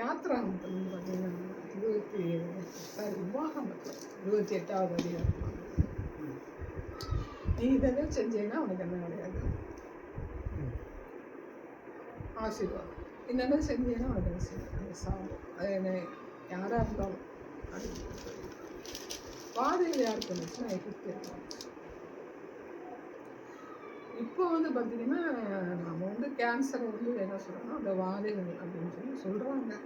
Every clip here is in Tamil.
யாத்ராமத்தில் வந்து பார்த்தீங்கன்னா இருபத்தி சாரி விவாகமத்தில் இருபத்தி எட்டாவது அதிகாரம் நீ இதெல்லாம் செஞ்சேன்னா உனக்கு என்ன கிடையாது ஆசீர்வாதம் என்னென்ன செஞ்சேன்னா உனக்கு என்ன செய்யும் அந்த சாபம் அது என்ன யாராக இருந்தாலும் அப்படின்னு பாதையில் யாருக்கு வந்துச்சுன்னா எகிப்தியர்கள் இப்போ வந்து பார்த்தீங்கன்னா நம்ம வந்து கேன்சரை வந்து என்ன சொல்கிறோம்னா அந்த வாதைகள் அப்படின்னு சொல்லி சொல்கிறாங்க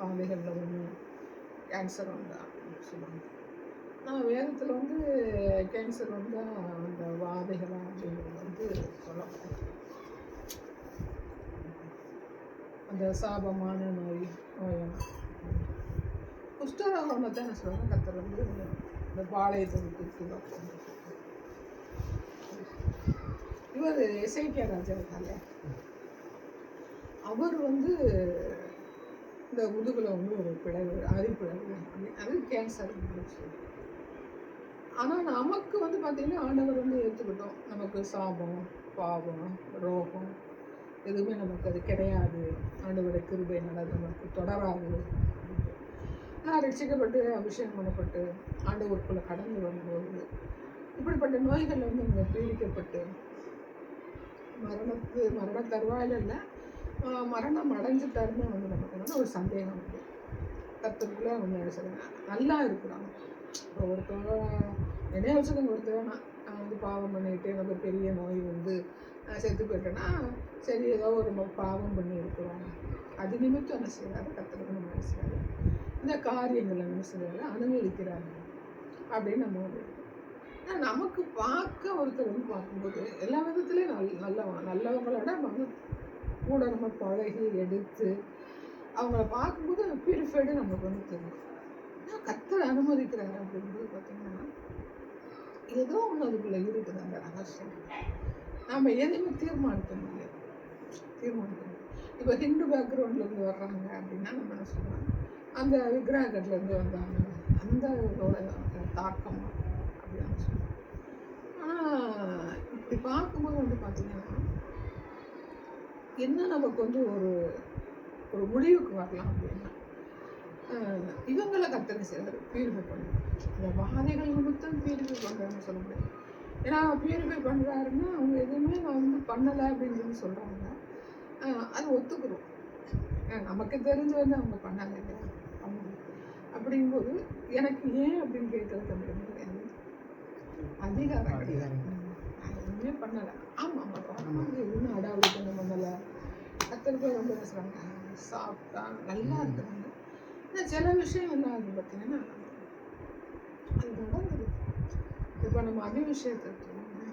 வாதைகளில் ஒன்று கேன்சர் வந்தா அப்படின்னு சொல்லுவாங்க ஆனால் வேதத்தில் வந்து கேன்சர் வந்தால் அந்த வாதைகளாக அப்படிங்கிறது வந்து சொல்லப்படும். அந்த சாபமான நோய் நோயெல்லாம். குஷ்டரோகம் தான் என்ன சொல்கிறாங்க கத்தர் வந்து இந்த பாளையத்தை விட்டு இவர் எஸ்ஐகே ராஜா இருக்காங்க அவர் வந்து இந்த முதுகில் வந்து ஒரு பிளவு அரிப்பிளவு அது கேன்சர் ஆனால் நமக்கு வந்து பார்த்தீங்கன்னா ஆண்டவர் வந்து ஏற்றுக்கிட்டோம் நமக்கு சாபம் பாவம் ரோகம் எதுவுமே நமக்கு அது கிடையாது. ஆண்டவரை கிருபை நல்லது நமக்கு தொடராது. நான் ரட்சிக்கப்பட்டு அபிஷேகம் பண்ணப்பட்டு ஆண்டவருக்குள்ளே கடந்து வரும்போது இப்படிப்பட்ட நோய்கள் வந்து நம்ம பீடிக்கப்பட்டு மரணத்து மரண தருவாயில் இல்லை மரணம் அடைஞ்சிட்டாருன்னு வந்து நமக்கு வந்து ஒரு சந்தேகம் வந்து கத்துக்குள்ளே அவங்க என்ன நல்லா இருக்கிறாங்க இப்போ ஒருத்தவங்க என்னைய வச்சுக்கோங்க ஒருத்தவங்க நான் வந்து பாவம் பண்ணிட்டு நம்ம பெரிய நோய் வந்து செத்து போயிட்டேன்னா சரி ஏதோ ஒரு பாவம் பண்ணி இருக்கிறோம். அது நிமித்தம் என்ன செய்கிறாரு கத்துக்கு நம்ம என்ன இந்த காரியங்களை என்ன செய்கிறாரு அனுமதிக்கிறாங்க அப்படின்னு நம்ம ஆனால் நமக்கு பார்க்க ஒருத்தர் வந்து பார்க்கும்போது எல்லா விதத்துலேயும் நல் நல்லவன் நல்லவங்களோட நம்ம வந்து கூட நம்ம பழகி எடுத்து அவங்கள பார்க்கும்போது பியூரிஃபைடு நமக்கு வந்து தெரியும். ஆனால் கத்தர் அனுமதிக்கிறாங்க அப்படின்றது பார்த்தீங்கன்னா ஏதோ ஒன்று அதுக்குள்ளே இருக்குது அந்த ரகசியம். நாம் எதையுமே தீர்மானிக்க முடியாது தீர்மானிக்க முடியாது இப்போ ஹிந்து பேக்ரவுண்ட்லேருந்து வர்றாங்க அப்படின்னா நம்ம என்ன சொல்லலாம்? அந்த விக்கிரகத்துலேருந்து வந்தாங்க. அந்த இதோட தாக்கம் அப்படின்னு சொல்லுவோம் ஆனால் இப்படி பார்க்கும்போது வந்து பார்த்தீங்கன்னா என்ன நமக்கு வந்து ஒரு ஒரு முடிவுக்கு வரலாம் அப்படின்னா இவங்களை கத்தனை செய்யறது பியூரிஃபை பண்ணுறது இந்த வாதைகள் நிமித்தம் பியூரிஃபை பண்ணுறாங்கன்னு சொல்ல முடியாது. ஏன்னா பியூரிஃபை பண்ணுறாருன்னா அவங்க எதுவுமே நான் வந்து பண்ணலை அப்படின்னு சொல்லி சொல்கிறாங்க அது ஒத்துக்கிறோம். நமக்கு தெரிஞ்சு வந்து அவங்க பண்ணாங்க இல்லையா? அப்படிங்கும்போது எனக்கு ஏன் அப்படின்னு கேட்கறது அப்படின்னு அதிகாரம். எதுவுமே பண்ணலை. ஆமாம் ஆமாம் வந்து எதுவுமே அடாவடித்தனம் பண்ணலை அத்தனை பேர் என்ன சொல்கிறாங்க சாப்பிட்டா நல்லா இருக்கிறாங்க ஆனால் சில விஷயம் என்ன ஆகுது பார்த்தீங்கன்னா அது நடந்தது இப்போ நம்ம அபி விஷயத்தை எடுத்துக்கோங்க.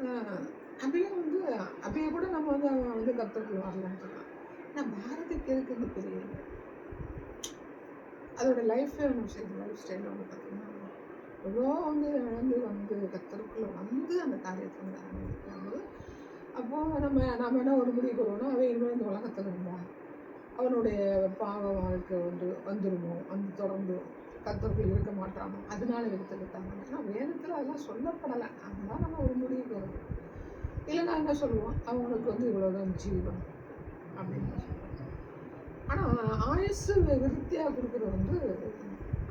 ஆஹ் அபியும் வந்து அபியை கூட நம்ம வந்து அவன் வந்து கற்றுக்குள்ள வரலான்னு சொல்லலாம். ஆனால் பாரதிக்கு இந்த பெரிய? அதோட லைஃபே ஒன்று சரி லைஃப் ஸ்டைல் வந்து பார்த்தீங்கன்னா எவ்வளோ வந்து இழந்து வந்து கத்தருக்குள்ளே வந்து அந்த காரியத்தை வந்து ஆரம்பிக்கிறாங்க அப்போது நம்ம நம்ம என்ன ஒரு முடிவு வருவோம்னா அவன் இனிமேல் இந்த உலகத்தில் இருந்தா அவனுடைய பாவ வாழ்க்கை வந்து வந்துருமோ? வந்து தொடர்ந்து கத்தருக்குள் இருக்க மாட்டானோ? அதனால எடுத்துக்கிட்டாங்க ஆனால் வேதத்தில் அதெல்லாம் சொல்லப்படலை. அதனால் நம்ம ஒரு முடிவுக்கு வருவோம் இல்லைன்னா என்ன சொல்லுவோம் அவங்களுக்கு வந்து இவ்வளோதான் ஜீவன் அப்படின்னு சொல்லுவோம் ஆனால் ஆயுசு விருத்தியாக கொடுக்குறது வந்து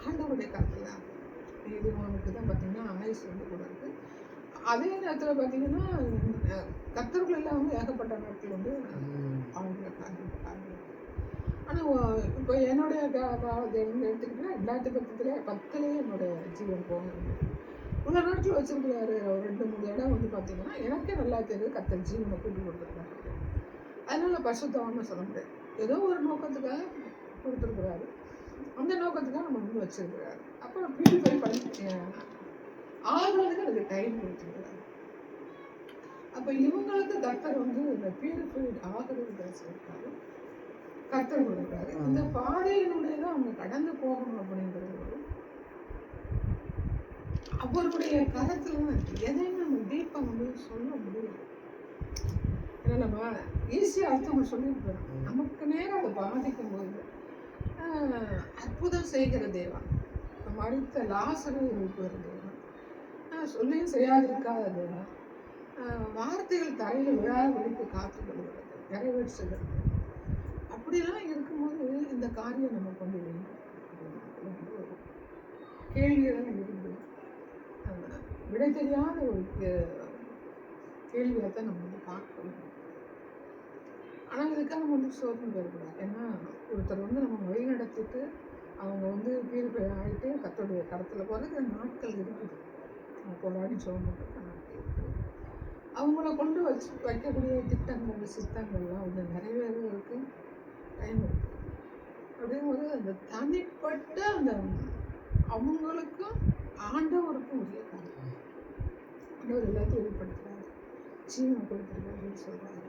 ஆண்டவருடைய கருத்தில் தான் இது அவனுக்கு தான் பார்த்தீங்கன்னா ஆயுசு வந்து கூட இருக்கு. அதே நேரத்தில் பார்த்தீங்கன்னா கத்தர்கள் எல்லாம் வந்து ஏகப்பட்ட நாட்கள் வந்து அவங்க ஆனால் இப்போ என்னுடைய எடுத்துக்கிட்டா ரெண்டாயிரத்தி பத்துலேயே பத்துலேயே என்னுடைய ஜீவன் போகும் உள்ள நாட்டில் வச்சிருக்கிறாரு ரெண்டு மூணு இடம் வந்து பார்த்தீங்கன்னா எனக்கே நல்லா தெரியுது கத்தர் ஜீவனை கூட்டி கொடுத்துருக்காரு அதனால பசுத்தவன்னு சொல்ல முடியாது. ஏதோ ஒரு நோக்கத்துக்காக கொடுத்துருக்குறாரு. அந்த நோக்கத்துக்காக நம்ம வந்து வச்சிருக்கிறாரு. அப்புறம் பியூரிஃபை பண்ணி ஆகுறதுக்கு அதுக்கு டைம் கொடுத்துருக்குறாரு அப்போ இவங்களுக்கு கர்த்தர் வந்து இந்த பியூரிஃபைட் ஆகிறதுக்கு சொல்லியிருக்காரு கர்த்தர் கொடுக்குறாரு. இந்த பாதையினுடைய தான் அவங்க கடந்து போகணும் அப்படிங்கிறது ஒரு அவருடைய கரத்துல எதையும் நம்ம டீப்பாக வந்து சொல்ல முடியல. ஏன்னா நம்ம ஈஸியாக அர்த்தம் சொல்லியிருக்கிறோம். நமக்கு நேரம் அதை பாதிக்கும் போது அற்புதம் செய்கிற தேவன். நம்ம அடுத்த லாசரு இருக்கிற சொல்லியும் செய்யாதிருக்காத. தேவன் வார்த்தைகள் தரையில் விழாவிற்கு காத்து கொள்கிறது நிறைவேற்றுகிறது அப்படிலாம் இருக்கும்போது காரியம் நம்ம கொண்டு வேண்டும் அப்படிங்கிறது ஒரு இருந்து விடை தெரியாத ஒரு கேள்வியாக தான் நம்ம வந்து பார்க்கணும். ஆனால் இதுக்காக நம்ம வந்து சோதனை பெறக்கூடாது ஏன்னா ஒருத்தர் வந்து நம்ம வழி நடத்திட்டு அவங்க வந்து பியூரிஃபை ஆகிட்டு கத்தோடைய கடத்தில் போகிறது நாட்கள் இருக்குது. போராடி சொல்ல பண்ணுற நாட்கள் இருக்குது. அவங்கள கொண்டு வச்சு வைக்கக்கூடிய திட்டங்கள் சித்தங்கள்லாம் வந்து இருக்குது டைம் இருக்குது அப்படிங்கும்போது அந்த தனிப்பட்ட அந்த அவங்களுக்கும் ஆண்டவருக்கும் உரிய காரியம். ஆண்டவர் எல்லாத்தையும் வெளிப்படுத்துறாரு. ஜீவனை கொடுத்துருக்காருன்னு சொல்கிறாரு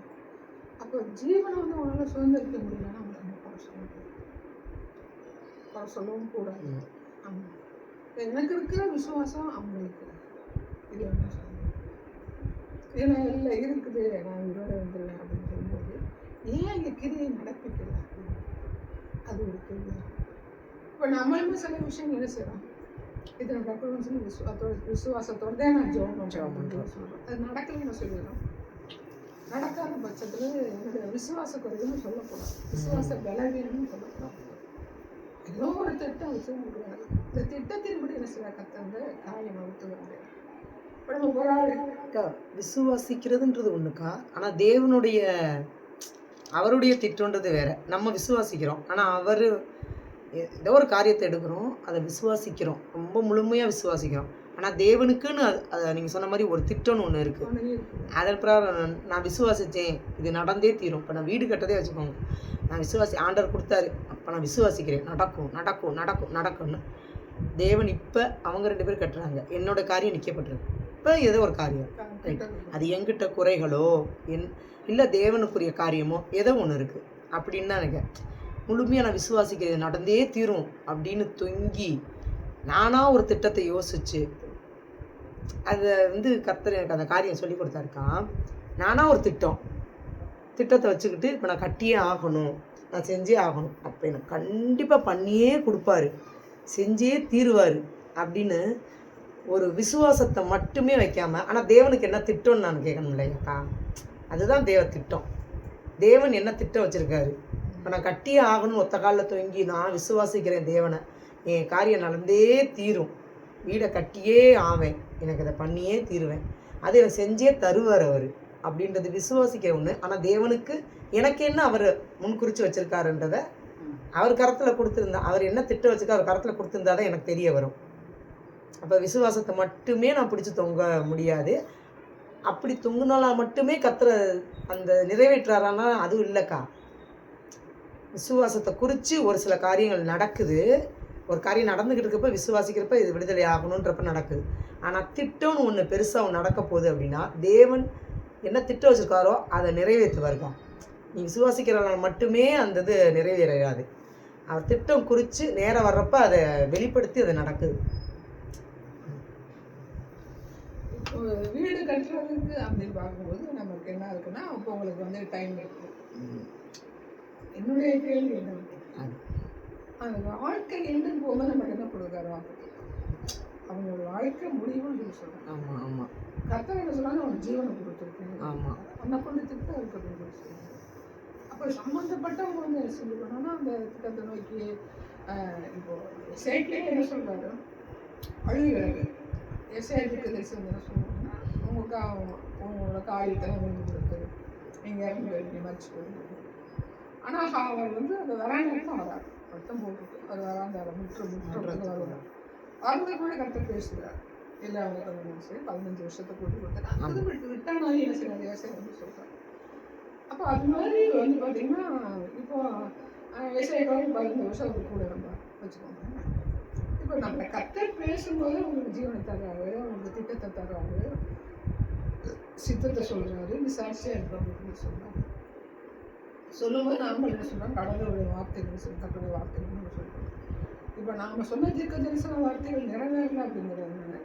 அப்போ ஜீவனை வந்து உங்களால் சுதந்திரிக்க முடியலன்னா அவங்க என்ன குறை சொல்ல முடியாது குறை சொல்லவும் கூடாது ம். ஆமா. எனக்கு இருக்கிற விசுவாசம் அவங்களுக்கு. இது என்ன சொல்லுங்க ஏன்னா இல்லை இருக்குது. நான் உயிரோட வந்துடுவேன் அப்படின்னு சொல்லும்போது ஏன் இங்கே கிரியை நடப்பிக்கல? அது ஒரு கேள்வி. இப்போ நம்மளுமே சில விஷயங்கள் என்ன செய்யறோம்? இது நடக்கணும்னு சொல்லி விசுவாசத்தோட விசுவாசத்தோட தான் நான் ஜோம் பண்ணுறேன். சொல்கிறோம் அது நடக்கலைன்னு சொல்லிடுறோம் நடக்காத பட்சத்தில் என்னுடைய விசுவாச குறைவுன்னு சொல்லக்கூடாது. விசுவாச பலவீனம்னு சொல்லக்கூடாது. ஏதோ ஒரு திட்டம் வச்சு இந்த திட்டத்தின்படி என்ன செய்ய கத்தந்த காயம் அவுத்துகிறாரு இப்போ விசுவாசிக்கிறதுன்றது ஒண்ணுக்கா? ஆனா தேவனுடைய அவருடைய திட்டம்ன்றது வேற. நம்ம விசுவாசிக்கிறோம். ஆனா அவர் ஏதோ ஒரு காரியத்தை எடுக்கிறோம் அதை விசுவாசிக்கிறோம். ரொம்ப முழுமையா விசுவாசிக்கிறோம். ஆனால் தேவனுக்குன்னு அது- அதை சொன்ன மாதிரி ஒரு திட்டம்னு ஒன்று இருக்குது அதன் பிரகாரம் நான் விசுவாசித்தேன். இது நடந்தே தீரும். இப்போ நான் வீடு கட்டதே வச்சுக்கோங்க. நான் விசுவாசி ஆண்டர் கொடுத்தாரு. அப்போ நான் விசுவாசிக்கிறேன். நடக்கும் நடக்கும் நடக்கும் நடக்கும்னு. தேவன் இப்போ அவங்க ரெண்டு பேரும் கட்டுறாங்க. என்னோட காரியம் நிற்கப்பட்டிருக்கு இப்போ ஏதோ ஒரு காரியம். அது எங்கிட்ட குறைகளோ என் இல்லை தேவனுக்குரிய காரியமோ ஏதோ ஒன்று இருக்குது அப்படின்னு தான் எனக்கு முழுமையாக நான் விசுவாசிக்கிறது நடந்தே தீரும். அப்படின்னு தொங்கி நானாக ஒரு திட்டத்தை யோசித்து அதை வந்து கர்த்தர் எனக்கு அந்த காரியம் சொல்லி கொடுத்தாருக்கான் நானாக ஒரு திட்டம். திட்டத்தை வச்சுக்கிட்டு இப்போ நான் கட்டியே ஆகணும். நான் செஞ்சே ஆகணும். அப்போ எனக்கு கண்டிப்பாக பண்ணியே கொடுப்பாரு. செஞ்சே தீருவார் அப்படின்னு ஒரு விசுவாசத்தை மட்டுமே வைக்காமல் ஆனால் தேவனுக்கு என்ன திட்டம்னு நான் கேட்கணும் இல்லையாக்கா? அதுதான் தேவ திட்டம். தேவன் என்ன திட்டம் வச்சுருக்காரு? இப்போ நான் கட்டியே ஆகணும்னு ஒத்த காலில் தொங்கி நான் விசுவாசிக்கிறேன் தேவனை. என் காரியம் நடந்தே தீரும். வீடை கட்டியே ஆவேன். எனக்கு அதை பண்ணியே தீருவேன். அது எனக்கு செஞ்சே தருவார் அவர் அப்படின்றது விசுவாசிக்கிற ஒன்று ஆனால் தேவனுக்கு எனக்கு என்ன அவர் முன்குறிச்சு வச்சிருக்காருன்றத அவர் கரத்தில் கொடுத்துருந்தா அவர் என்ன திட்டம் வச்சிருக்கா அவர் கரத்தில் கொடுத்துருந்தா தான் எனக்கு தெரிய வரும். அப்போ விசுவாசத்தை மட்டுமே நான் பிடிச்சி தொங்க முடியாது. அப்படி தொங்குனால மட்டுமே கத்துற அந்த நிறைவேற்றாரானா அதுவும் இல்லைக்கா. விசுவாசத்தை குறித்து ஒரு சில காரியங்கள் நடக்குது. ஒரு காரியம் நடந்துக்கிட்டு இருக்கப்ப விசுவாசிக்கிறப்ப இது விடுதலை ஆகணுன்றப்ப நடக்குது. ஆனால் திட்டம்னு ஒன்று பெருசாக ஒன்று நடக்க போகுது அப்படின்னா தேவன் என்ன திட்டம் வச்சுருக்காரோ அதை நிறைவேற்றுவாருக்கா நீ விசுவாசிக்கிறனால மட்டுமே அந்த இது நிறைவேறாது. அவர் திட்டம் குறித்து நேரம் வர்றப்ப அதை வெளிப்படுத்தி அது நடக்குது. வீடு கட்டுறதுக்கு அப்படின்னு பார்க்கும்போது நமக்கு என்ன இருக்குன்னா இப்போ உங்களுக்கு வந்து டைம் இருக்கு. என்னுடைய கேள்வி என்ன. அந்த வாழ்க்கை எண்டு போகும்போது நமக்கு என்ன கொடுக்குறாரு வாக்கு அவங்களோட வாழ்க்கை முடிவுன்னு சொல்லி ஆமாம் ஆமாம் கர்த்தர் என்ன சொன்னாலும் அவன் ஜீவனை கொடுத்துருக்கேன். ஆமாம் உன்னை கொண்டு திட்டம் இருக்கு அப்படின்னு சொல்லி சொல்றாங்க அப்போ சம்மந்தப்பட்டவங்க வந்து என்ன செஞ்சுக்கணும்னா அந்த திட்டத்தை நோக்கி ஆஹ், இப்போ எஸ்ஐட்லேயே என்ன சொல்றாரு? அழுகிறாரு. எஸ்ஐட்டுக்கு தேசம் என்ன சொல்லுவாங்கன்னா உங்க கா உங்களோட காரியத்தெல்லாம் விழுந்து கொடுத்து நீங்கள் போயிருக்கீங்க மறிச்சு போயிருக்கீங்க. ஆனால் அவர் வந்து அந்த வராண்டாக்கு வராரு பட்டம் போட்டுட்டு அது வராண்டார முற்று முற்று வருவார் அவர்கிட்ட கூட கரெக்டாக பேசுகிறார். இல்லை அவங்க சரி பதினஞ்சு வருஷத்தை கூட்டி கொடுத்தாரு அது விட்டு ஆகி என்ன செய்யறாரு ஏசை வந்து சொல்கிறார் அப்போ அது மாதிரி வந்து பார்த்தீங்கன்னா இப்போ ஏசைக்காக பதினஞ்சு வருஷம் கூட இருந்தார் வச்சுக்கோங்க. இப்போ நம்ம கத்தர் பேசும்போது உங்களுக்கு ஜீவனை தர்றாரு உங்களுக்கு திட்டத்தை தர்றாரு சித்தத்தை சொல்றாரு நீ சாட்சியாக இருக்கிறவங்களுக்கு சொல்றாரு சொல்லும்போது நாம என்ன சொன்னால் கடவுளுடைய வார்த்தைகள் சொல்லி கத்தருடைய வார்த்தைகள் சொல்றோம். இப்போ நாம் சொன்ன தீர்க்க தரிசன வார்த்தைகள் நிறைவேறல அப்படிங்கிறது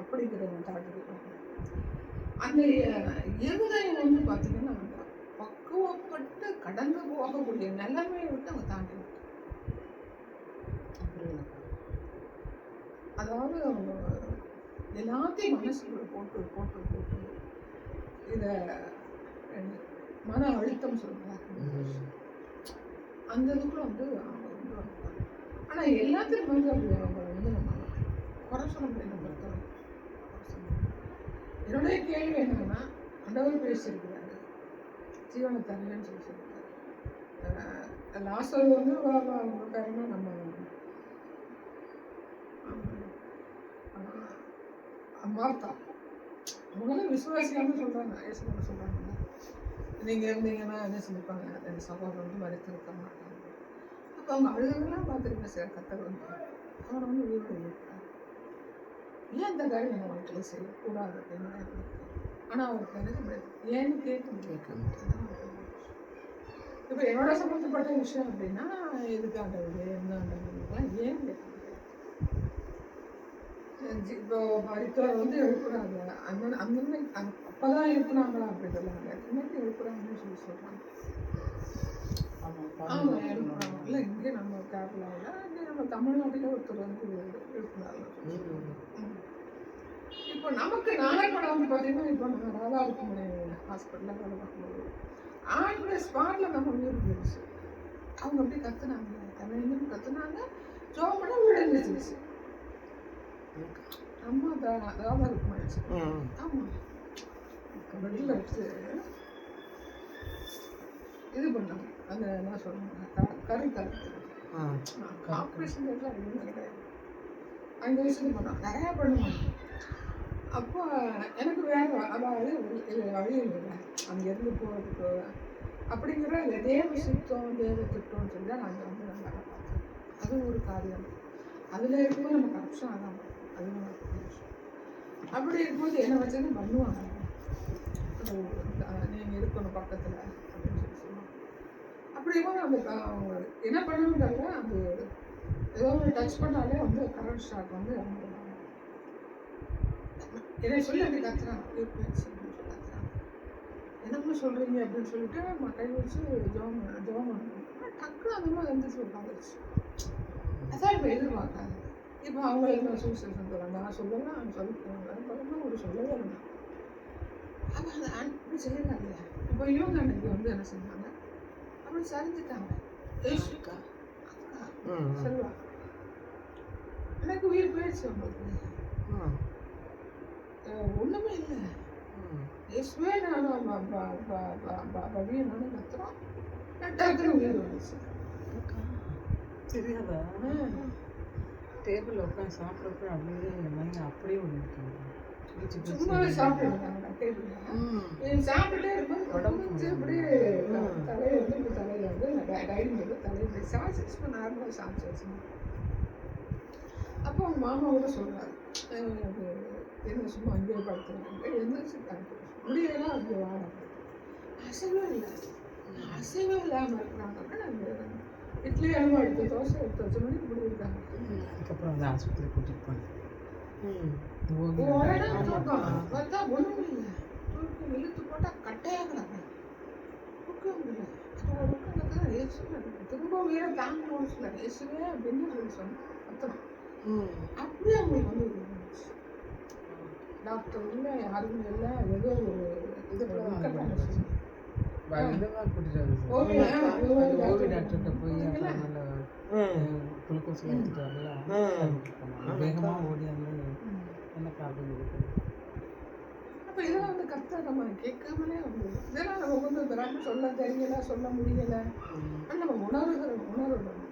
அப்படிங்கிறத தாட்டுக்கு அந்த இருதயம் வந்து பார்த்தீங்கன்னா பக்குவப்பட்டு கடந்து போகக்கூடிய நிலைமையை விட்டு அவங்க தாண்டி அதாவது அவங்க எல்லாத்தையும் மனசுக்குள்ள போட்டு போட்டு போட்டு இதை மன அழுத்தம் சொல்லுவாங்க அந்த இதுக்குள்ள வந்து அவங்க வந்து ஆனால் எல்லாத்துக்கும் வந்து அப்படி அவங்க வந்து நம்ம குறை சொல்ல முடியும் நம்ம பொறுத்தவரைக்கும். என்னுடைய கேள்வி என்னன்னா அண்டவர் பேசியிருக்கிறாரு ஜீவனை தரலன்னு சொல்லி சொல்லியிருக்காரு லாஸ்டர் வந்து வா- நம்ம மார்த்தா அவங்களும் விசுவாசியாமல் சொல்கிறாங்க ஏசுமாங்க சொல்கிறாங்க நீங்கள் இருந்தீங்கன்னா என்ன சொல்லிப்பாங்க? என் சகோதரர் வந்து மறுத்திருக்க மாட்டாங்க. அப்போ அவங்க அழுகலாம் பார்த்துருக்க சில கத்தர் வந்து. அவரை வந்து உயிரோடு இருக்கிறார் ஏன் இந்த காரியம் நம்ம வாழ்க்கையில் செய்யக்கூடாது அப்படின்னு தான் எனக்கு ஆனால் அவருக்கு எனக்கு முடியாது ஏன்னு கேட்க முடியாது இப்போ என்னோட சம்மந்தப்பட்ட விஷயம் அப்படின்னா எதுக்காண்டது என்ன ஆண்டதுலாம் ஏன் கேட்க இப்போ மருத்துவர் வந்து எழுப்புறாங்க அந்த அந்த அப்பதான் எழுப்புனாங்களா அப்படின்றதுல இன்னைக்கு எழுப்புறாங்கன்னு சொல்லி சொல்றாங்க. ஆமா எழுப்புறாங்க இல்லை இங்கே நம்ம கேரளாவில் இங்கே நம்ம தமிழ்நாட்டில் ஒருத்தர் வந்து எழுப்புனாங்க இப்போ நமக்கு நாகப்படம் வந்து பார்த்தீங்கன்னா இப்போ நம்ம ராதாருக்குமணி ஹாஸ்பிட்டலில் வேலை பார்க்கும்போது ஆண்களை ஸ்பாட்டில் நம்ம உயிர் போயிடுச்சு. அவங்க அப்படியே கத்துனாங்க. தமிழ்னு கத்துனாங்க. ஜோமனா விழுந்துச்சு அம்மா தான் ராதாருக்குமணி ம் ஆமாம் பெட்டில் வச்சு இது பண்ணாங்க அந்த என்ன சொல்லுவாங்க கரு கலத்து ஆ ஆப்ரேஷன் தேட்டர் கிடையாது அஞ்சு வயசுக்கு பண்ணோம் நிறையா பண்ணுவோம் அப்போ எனக்கு வேற அதாவது வழி இல்லை அங்கேருந்து போகிறதுக்கு அப்படிங்கிற இந்த தேவ சுத்தம் தேவ திட்டம்னு சொல்லி தான் நாங்கள் வந்து நல்லா பார்த்தோம் அது ஒரு காரியம். அதில் இருக்கும்போது நம்ம கரப்ஷன் ஆகாம அது அப்படி இருக்கும்போது என்ன வச்சது பண்ணுவாங்க. நீங்கள் இருக்கணும் பக்கத்தில் அப்படின்னு சொல்லி சொல்லுவாங்க. அப்படி இருக்கும்போது அந்த என்ன பண்ணணுங்கிறத அந்த ஏதோ ஒரு டச் பண்ணாலே வந்து கரண்ட் ஷாக் வந்து என்னை சொல்லி அப்படி கத்துறாங்க. யூபிஎஸ் கத்துறாங்க. என்னம்மா சொல்கிறீங்க அப்படின்னு சொல்லிட்டு நம்ம கை வச்சு ஜோம் ஜோம் டக்குனு அந்த மாதிரி எழுந்திரிச்சு உட்காந்துருச்சு அதான் இப்போ எதிர்பார்க்காங்க இப்போ அவங்களுக்கு நான் சொல்லுவேன் நான் சொல்லலாம் அவங்க சொல்ல ஒரு சொல்லவே இல்லை அப்போ அந்த அப்படி செய்யறாங்க இப்போ இவங்க அன்னைக்கு வந்து என்ன செஞ்சாங்க? அப்படி சரிஞ்சிட்டாங்க. ஏசு அக்கா. அக்கா, ம். செல்வா. எனக்கு உயிர் போயிடுச்சு உங்களுக்கு. ம். அஹ் ஒண்ணுமே இல்லை. இயேசுவே நானும் ப- ப- ப- ப- ப- பவியும் நானும் கத்துறோம். டக்குனு உயிர் வந்துச்சு. தெரியாதா. டேபிளில் உட்காந்து சாப்பிட்றப்ப அப்படியே மைண்ட் அப்படியே ஒன்று சும்மாவே இது சாப்பிட்டுட்டே இருக்கும்போது உடம்பு அப்படியே ம். தலையில வந்து தலையில வந்து டைனிங் டேபிள் தலையில சாய்ச்சி சும்மா நார்மலாக சாய்ச்சி வச்சுருந்தேன் அப்போ அவங்க மாமா கூட சொல்றாரு "அஹ் எனக்கு என்ன சும்மா அங்கேயே படுத்துருக்காங்க எந்திரிச்சுட்டாங்க முடியெல்லாம் அங்கே வாட. அசைவே இல்லை. அசைவே இல்லாமல் இருக்கிறாங்க நாங்கள் இட்லி அளவு எடுத்து தோசை எடுத்து வச்ச மணிக்கு இப்படி இருக்காங்க அதுக்கப்புறம் வந்து ஆஸ்பத்திரி கூட்டிகிட்டு போனேன். இழுத்து போட்டால் இயேசுவே திரும்ப உயிரை தாங்கணும் சொல்ல இயேசுவே அப்படின்னு சொல்லி சொன்னேன் அப்படியே அவங்களுக்கு வந்து டாக்டர் இல்லை யாருமே இல்லை ஏதோ ஒரு இது ஓவி டாக்டர்கிட்ட போய் நல்ல குளுக்கோஸ் எடுத்துட்டு வரல. வேகமாக ஓடி. என்ன ப்ராப்ளம் இருக்கு? அப்போ இதெல்லாம் வந்து கரெக்டாக நம்ம கேட்காமலே வந்து இதெல்லாம் நம்ம வந்து சொல்ல தெரியல சொல்ல முடியல. நம்ம உணர்கிறோம்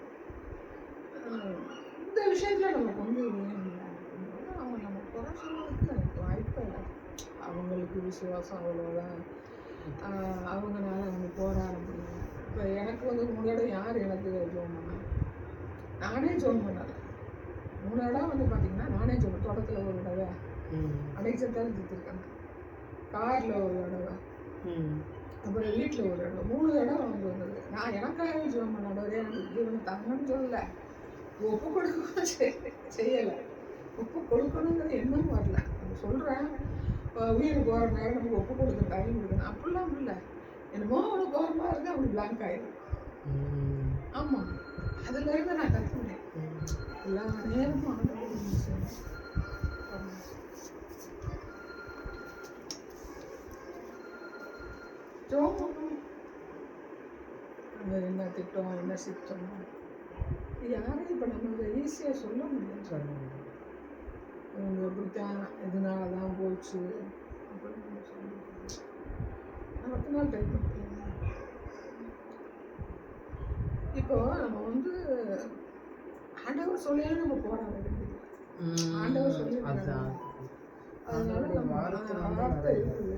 அஹ் இந்த விஷயத்துல நமக்கு வந்து அவங்க நம்ம குறை சொல்றதுக்கு வாய்ப்பே இல்லை. அவங்களுக்கு விசுவாசம் அவ்வளோதான் ஆஹ் அவங்கனால அவங்க போராட முடியல இப்போ எனக்கு வந்து முன்னாடி யார் எனக்கு ஜோம் பண்ணா? நானே ஜோம் பண்ணல. இடம் வந்து பார்த்தீங்கன்னா நானே ஜோம் தோட்டத்தில் ஒரு தடவை ம். அடைச்சத்தால் சுற்றிருக்கேன் காரில் ஒரு தடவை. அப்புறம் வீட்டில் ஒரு இடம் மூணு இடம் வந்து வந்தது நான் எனக்காகவே ஜீவன் பண்ணாடவரே எனக்கு ஜீவனை தாங்கன்னு சொல்லல. ஒப்பு கொடுக்கவும் செய்- செய்யலை. ஒப்பு கொடுக்கணுங்கிற எண்ணம் வரல. நம்ம சொல்கிறேன் உயிர் போகிற நேரம் நமக்கு ஒப்பு கொடுக்க டைம் கொடுக்கணும் அப்படிலாம் இல்லை. என்னமோ அவனுக்கு போகிற மாதிரி இருக்கு அவனுக்கு பிளாங்க் ஆயிடும் ஆமாம் அதுலேருந்து நான் கற்றுக்கிட்டேன் எல்லா நேரமும் ஆண்டவருடைய விஷயம். என்ன திட்டம் என்ன சித்தம் யாரையும் இப்போ நம்ம ஈஸியாக சொல்ல முடியும் சொல்ல முடியும். இப்படித்தான் இதனால தான் போச்சு. அப்படின்னு சொல்ல. அடுத்த நாள் டைப் பண்ணுறேன் இப்போ நம்ம வந்து ஆண்டவர் சொல்லியே நம்ம போராட வேண்டியது ஆண்டவர் சொல்லி அதான். அதனால நம்ம வார்த்தை இருக்குது.